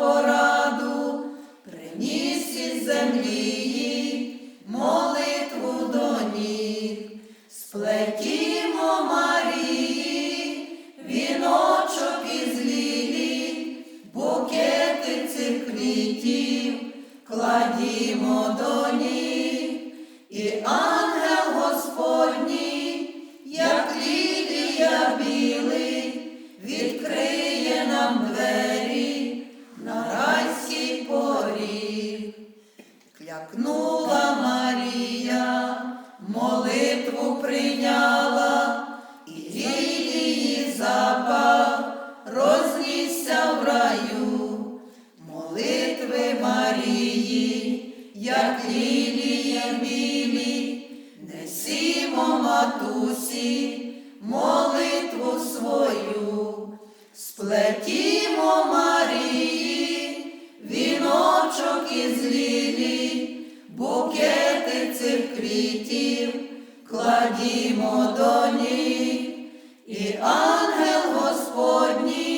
пораду, приніс із землі молитву до ніг, сплетімо Марії, віночок із лілій, букети цих квітів, кладімо до ніг, і лілії білі, несімо матусі, молитву свою, сплетімо Марії, віночок із лілій, букети цих квітів, кладімо до ніг, і ангел Господній,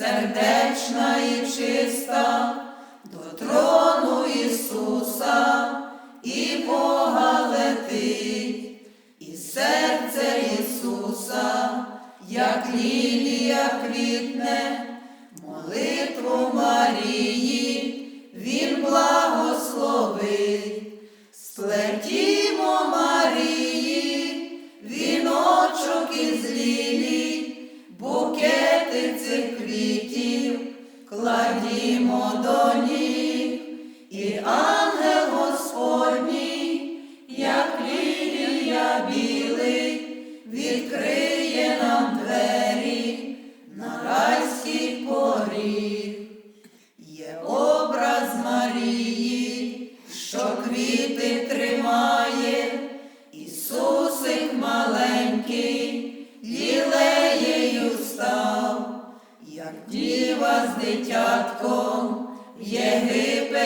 сердечна і чиста, до трону Ісуса і Бога летить, і серце Ісуса, як лілія квітне, молитву Марії,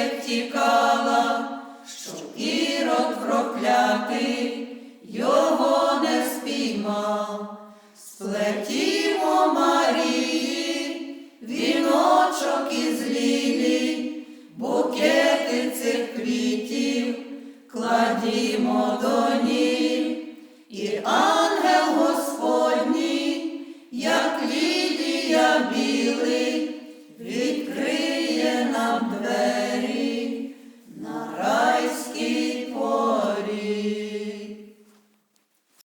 Єгипет тікала, щоб ірод проклятий його не спіймав. Сплетімо Марії, віночок із лілій, букети цих квітів, кладімо до ніг, і ангел Господній, як лілія білий,